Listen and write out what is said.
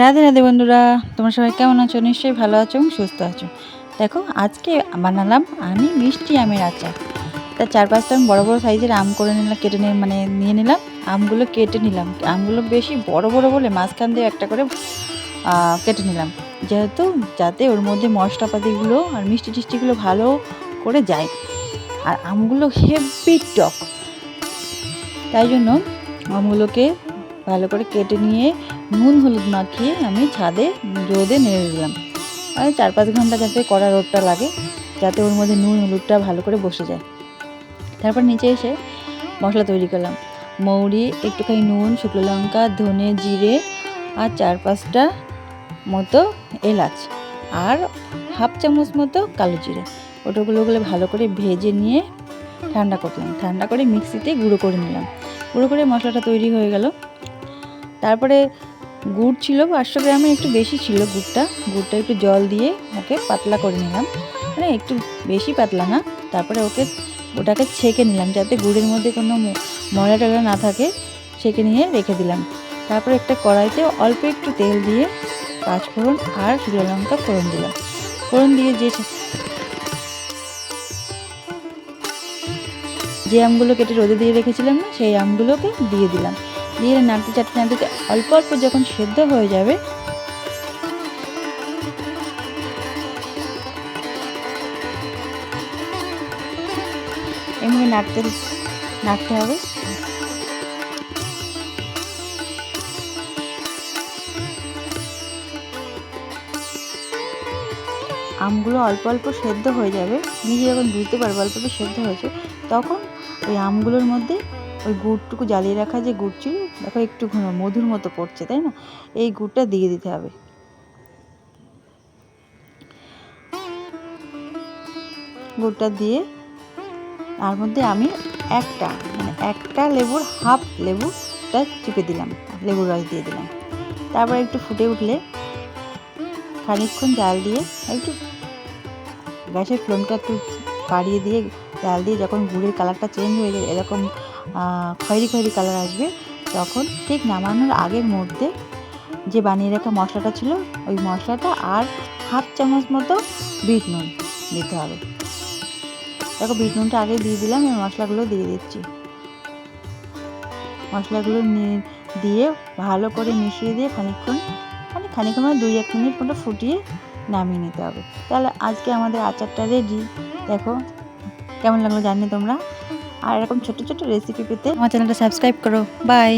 রাধে রাধে বন্ধুরা, তোমরা সবাই কেমন আছো? নিশ্চয়ই ভালো আছো এবং সুস্থ আছো। দেখো, আজকে বানালাম আমি মিষ্টি আমের আচার। তা চার পাঁচটা আমি বড়ো বড়ো সাইজের আম করে নিলাম, কেটে নিয়ে মানে নিয়ে নিলাম। আমগুলো কেটে নিলাম। আমগুলো বেশি বড় বড় বলে মাঝখান দিয়ে একটা করে কেটে নিলাম। যেহেতু যাতে ওর মধ্যে মশলাপাতিগুলো আর মিষ্টি টিষ্টিগুলো ভালো করে যায়। আর আমগুলো হেভি টক। তাই জন্য আমগুলোকে ভালো করে কেটে নিয়ে নুন হলুদ মাখিয়ে আমি ছাদে রোদে নেড়ে দিলাম। আর চার পাঁচ ঘণ্টা যাতে কড়া রোদটা লাগে, যাতে ওর মধ্যে নুন হলুদটা ভালো করে বসে যায়। তারপর নিচে এসে মশলা তৈরি করলাম। মৌরি, একটুখানি নুন, শুকনো লঙ্কা, ধনে জিরে আর চার পাঁচটা মতো এলাচ আর হাফ চামচ মতো কালো জিরে। ওটাগুলোগুলো ভালো করে ভেজে নিয়ে ঠান্ডা করলাম। ঠান্ডা করে মিক্সিতে গুঁড়ো করে নিলাম। গুঁড়ো করে মশলাটা তৈরি হয়ে গেল। তারপরে গুড় ছিল পাঁচশো গ্রামের একটু বেশি ছিল গুড়টা। গুড়টা একটু জল দিয়ে ওকে পাতলা করে নিলাম। মানে একটু বেশি পাতলা না, তারপরে ওকে, ওটাকে ছেঁকে নিলাম যাতে গুড়ের মধ্যে কোনো ময়লা টয়লা না থাকে, ছেঁকে নিয়ে রেখে দিলাম। তারপরে একটা কড়াইতে অল্প একটু তেল দিয়ে পাঁচফোড়ন আর শুকনো লঙ্কা ফোড়ন দিলাম। ফোড়ন দিয়ে যে যে আমগুলো কেটে রোদে দিয়ে রেখেছিলাম না, সেই আমগুলোকে দিয়ে দিলাম। দিয়ে নাড়তে চাটতে নাড়তে অল্প অল্প যখন সেদ্ধ হয়ে যাবে, এমনি নাড়তে নাড়তে হবে। আমগুলো অল্প অল্প সেদ্ধ হয়ে যাবে। নিজে যখন বুঝতে পারবে, অল্প অল্প সেদ্ধ হয়েছে, তখন ওই আমগুলোর মধ্যে ওই গুড়টুকু জ্বালিয়ে রাখা যে গুড় ছিল দেখো একটু মধুর মতো পড়ছে, তাই না? এই গুড়টা দিয়ে দিতে হবে। গুড়টা দিয়ে তার মধ্যে আমি একটা মানে একটা লেবুর হাফ লেবুটা চিপে দিলাম, লেবুর রস দিয়ে দিলাম। তারপর একটু ফুটে উঠলে খানিকক্ষণ জাল দিয়ে একটু গ্যাসের ফ্লেমটা একটু বাড়িয়ে দিয়ে জাল দিয়ে যখন গুড়ের কালারটা চেঞ্জ হয়ে যায়, এরকম খয়েরি খয়েরি কালার আসবে। তখন ঠিক নামানোর আগের মধ্যে যে বানিয়ে রাখা মশলাটা ছিল, ওই মশলাটা আর হাফ চামচ মতো বিট নুন দিতে হবে। দেখো, বিট নুনটা আগে দিয়ে দিলাম এই মশলাগুলো দিয়ে দিচ্ছি। মশলাগুলো দিয়ে ভালো করে মিশিয়ে দিয়ে খানিকক্ষণ মানে খানিকক্ষণ মানে দুই এক মিনিট মতো ফুটিয়ে নামিয়ে নিতে হবে। তাহলে আজকে আমাদের আচারটা রেডি দেখো কেমন লাগল জানি তোমরা। আর এরকম ছোট ছোট রেসিপি পেতে আমার চ্যানেলটা সাবস্ক্রাইব করো। বাই